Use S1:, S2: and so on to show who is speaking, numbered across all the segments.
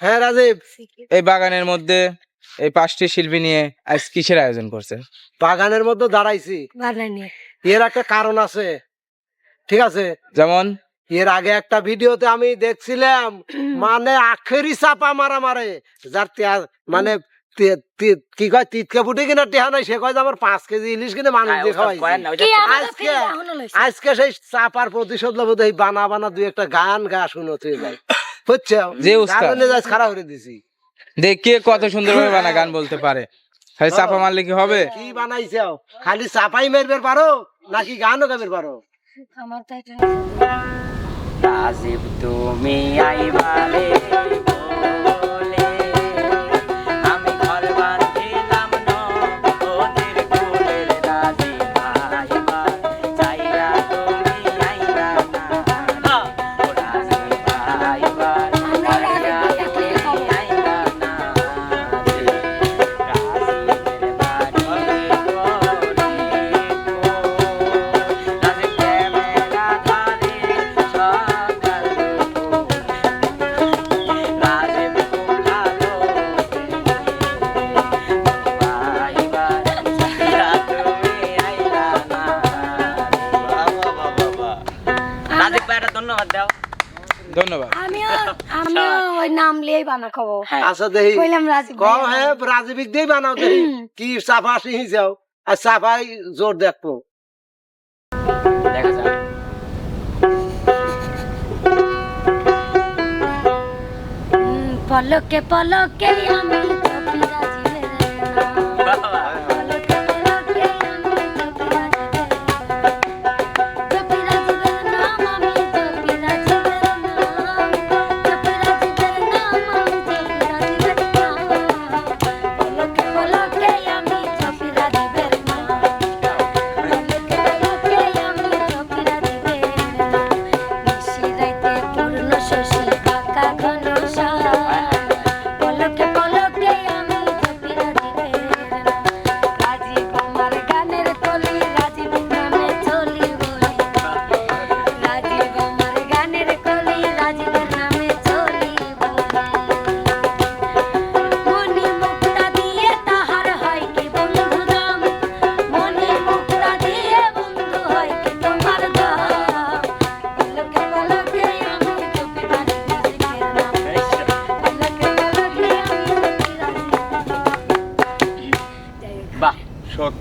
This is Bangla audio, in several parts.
S1: হ্যাঁ রাজীব।
S2: এই বাগানের মধ্যে এই পাঁচটি শিল্পী নিয়ে আজ কিসের আয়োজন করছে?
S1: বাগানের মধ্যে দাঁড়াইছি। এর একটা কারণ আছে। ঠিক আছে?
S2: যেমন?
S1: এর আগে একটা ভিডিওতে আমি দেখছিলাম মানে আখেরি চাপা মারা মারে। যার মানে কি কয় তিতকে ফুটে কিনা টেহা নাই সে কয় আমার পাঁচ কেজি ইলিশ কিনে মানুষ
S3: হ্যাঁ, দিয়ে
S1: আজকে সেই চাপার প্রতিশোধ লবো এই বানা বানা দুই একটা গান গা শুনো তুই ভাই হচ্ছে
S2: যে উস্তাদ।
S1: খারাপ করে দিছি।
S2: দেখ কে কত সুন্দর সুন্দরভাবে বানা গান বলতে পারে? খালি চাপা মারলে কি হবে?
S1: কি বানাইছো? খালি চাপাই মেরবে পারো নাকি গানও গাবে পারো?
S3: আমার তাই
S4: রাজীব তুমি
S3: আইবালে বানা খাবো
S1: আচ্ছা দেহি
S3: কইলাম রাজীব
S1: কম হ্যাঁ রাজীবিক দেই বানাও দেহি কি সাফা সিহি যাও আর সাফাই জোর দেখবো
S4: দেখা যাক
S3: পলকে পলকে আমি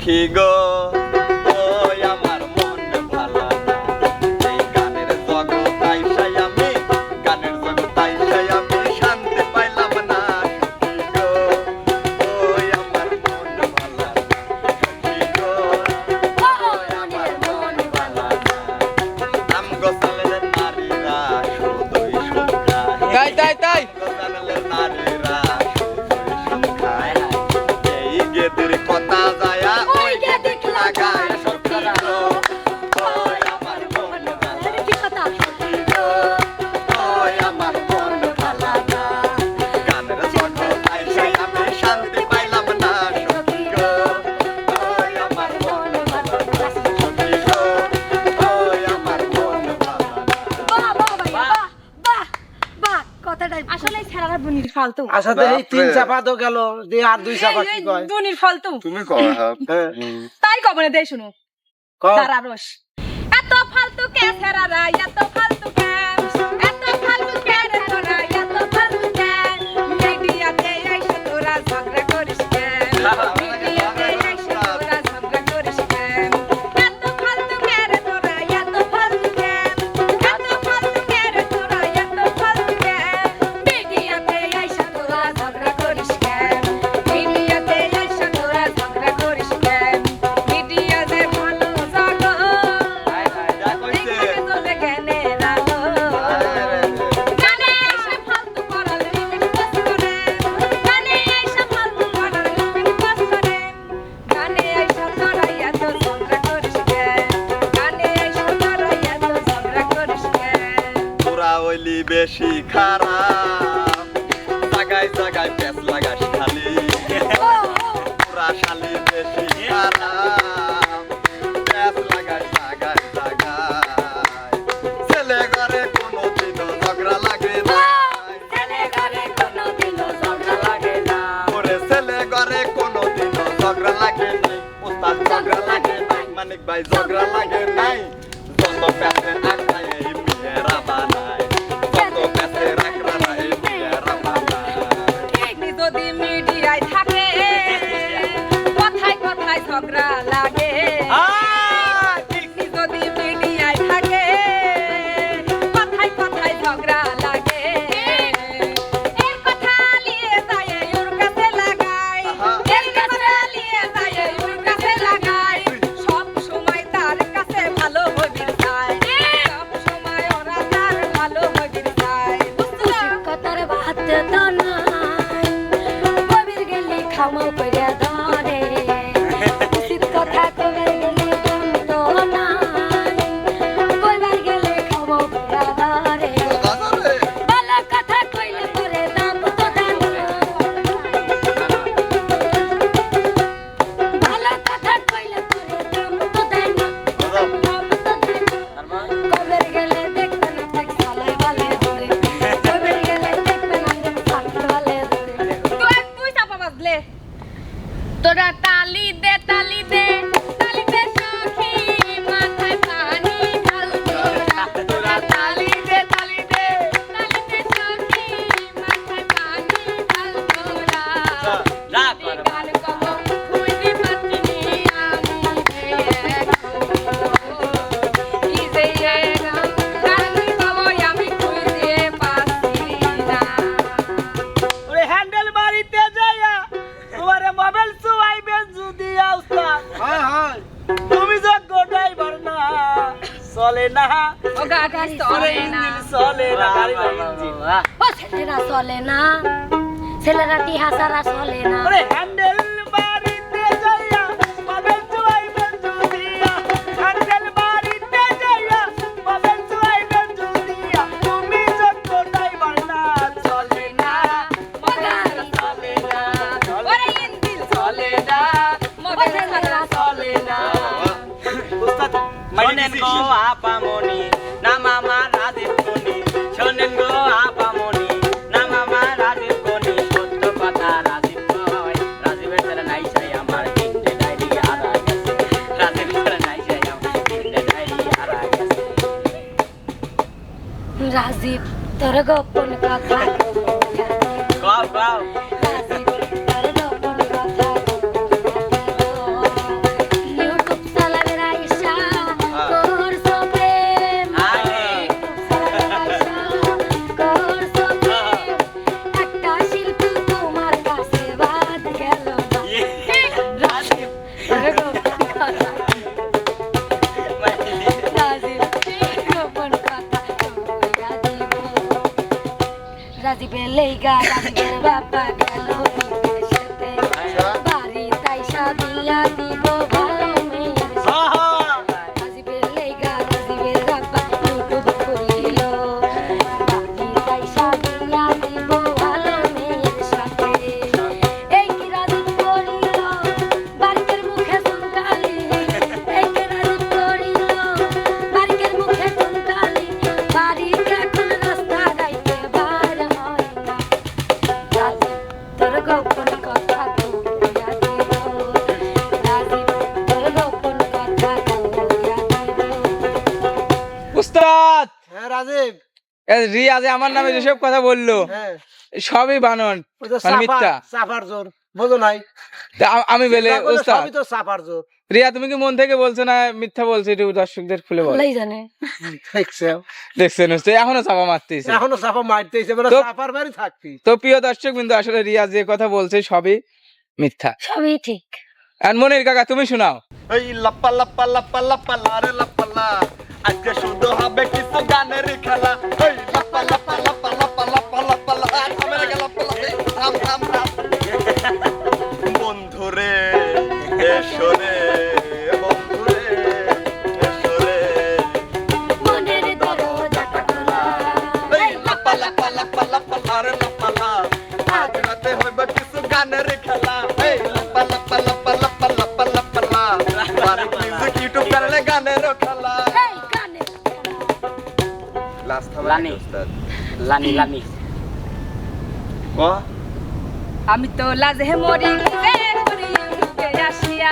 S5: পাখি আসাতে এই
S1: তিন চাপা তো গেল দিয়ে আর দুই চাপা কি কয়?
S6: দুনির ফল তো।
S5: তুমি কয় হ্যাঁ।
S6: তাই কবনে দেই শুনো। কর এত ফালতু কে ফেরা রাই এত Zogra Magenai. ছেলেরা কি
S4: হাসারা চলে না।
S3: తరగొప్పను కాక got, I got, রিয়াজে আমার
S2: নামে যেসব কথা বলল সবই বানন মানে আমি বলে রিয়া তুমি কি মন থেকে বলছো না মিথ্যা বলছো একটু দর্শকদের খুলে বলো। দেখছেন এখনও চাপা
S1: এখনও চাপা
S2: তো প্রিয় দর্শক বিন্দু আসলে রিয়া যে কথা বলছে সবই মিথ্যা।
S6: সবই ঠিক।
S2: আর মনির কাকা তুমি শোনাও।
S5: এই লাপ্পা লাপ্পা লাপ্পা লাপ্পা লারে লাপ্পা লা। আজকে শুধু হবে কিছু গানের খেলা। বন্ধুরে এসরে বন্ধুরে এসরে
S6: মনের দরজা খোলা।
S5: এই লাপা লাপা লাপা লাপা লারে লাপা লা আজ রাতে হইবে কিছু গানের
S3: লানি লানি।
S7: আমি তো লাজে মরি আসিয়া?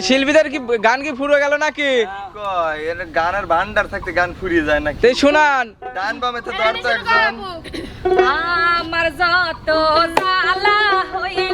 S2: শিল্পীদের কি গান কি ফুরে গেল নাকি?
S5: গানের ভান্ডার থাকতে গান ফুরিয়ে যায় নাকি?
S2: শোনান।
S5: ডান বামে তো
S7: আমার যত
S6: হয়ে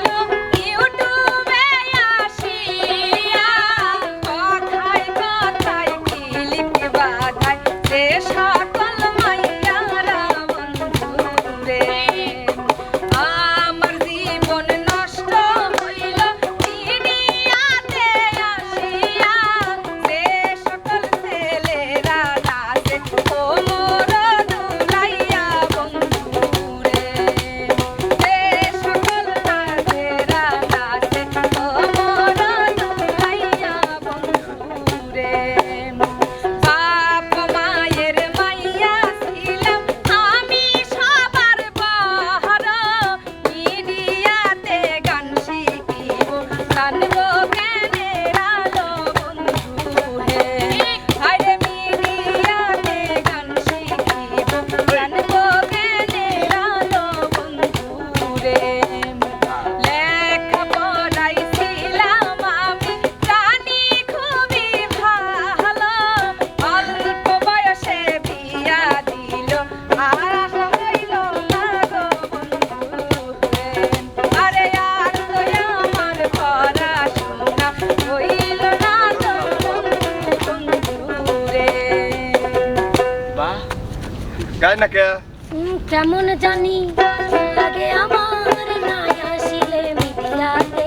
S6: থাকে। কেমন জানি লাগে আমার না আসিলে
S3: মিথিলাতে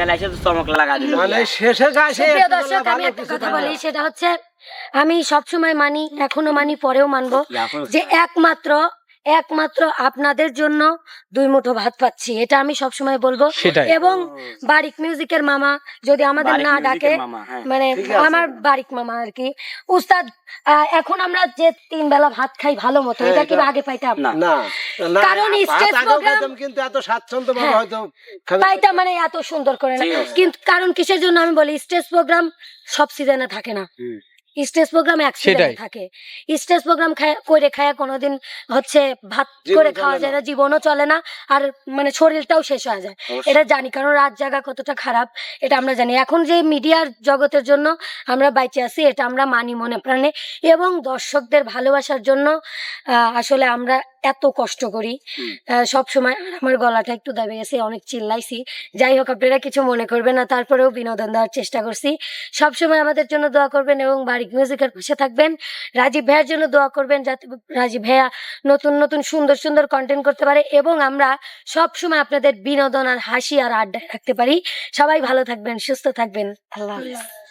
S3: এসে চমক
S1: মানে শেষে গাছে
S6: দর্শক আমি একটা কথা বলি। সেটা হচ্ছে আমি সবসময় মানি এখনও মানি পরেও মানবো যে একমাত্র
S3: একমাত্র আপনাদের জন্য দুই মুঠো ভাত পাচ্ছি এটা আমি সবসময় বলব। এবং বারিক মিউজিকের মামা যদি আমাদের না ডাকে
S4: হ্যাঁ।
S3: মানে আমার বারিক মামা আর কি। উস্তাদ আহ, এখন আমরা যে তিন বেলা ভাত খাই ভালো মতো
S1: হ্যাঁ,
S3: এটা কি আগে পাইতাম?
S4: না।
S3: কারণ স্টেজ
S1: খাইতাম, কিন্তু এত স্বাচ্ছন্দ্য ভাবে
S3: হ্যাঁ।
S1: হয়তো
S3: পাইতাম মানে এত সুন্দর করে না। কিন্তু কারণ কিসের জন্য আমি বলি স্টেজ প্রোগ্রাম সব সিজনে থাকে না। Stage programme
S2: accident.
S3: থাকে। স্টেজ প্রোগ্রাম করে খায় কোনোদিন হচ্ছে ভাত করে খাওয়া যায় না জীবনও চলে না আর মানে শরীরটাও শেষ হয়ে যায়। এটা জানি কারণ রাত জাগা কতটা খারাপ এটা আমরা জানি। এখন যে মিডিয়ার জগতের জন্য আমরা বাইচে আছি এটা আমরা মানি মনে প্রাণে এবং দর্শকদের ভালোবাসার জন্য আহ, আসলে আমরা এত কষ্ট করি। সব সময় আমার গলাটা একটু দাবি গেছে অনেক চিল্লাইছি। যাই হোক আপনারা কিছু মনে করবেন না তারপরেও বিনোদন দেওয়ার চেষ্টা করছি। সব সময় আমাদের জন্য দোয়া করবেন এবং বারিক মিউজিকের পাশে থাকবেন। রাজীব ভাইয়ের জন্য দোয়া করবেন যাতে রাজীব ভাইয়া নতুন নতুন সুন্দর সুন্দর কন্টেন্ট করতে পারে এবং আমরা সব সময় আপনাদের বিনোদন আর হাসি আর আড্ডায় রাখতে পারি। সবাই ভালো থাকবেন সুস্থ থাকবেন। আল্লাহ হাফেজ।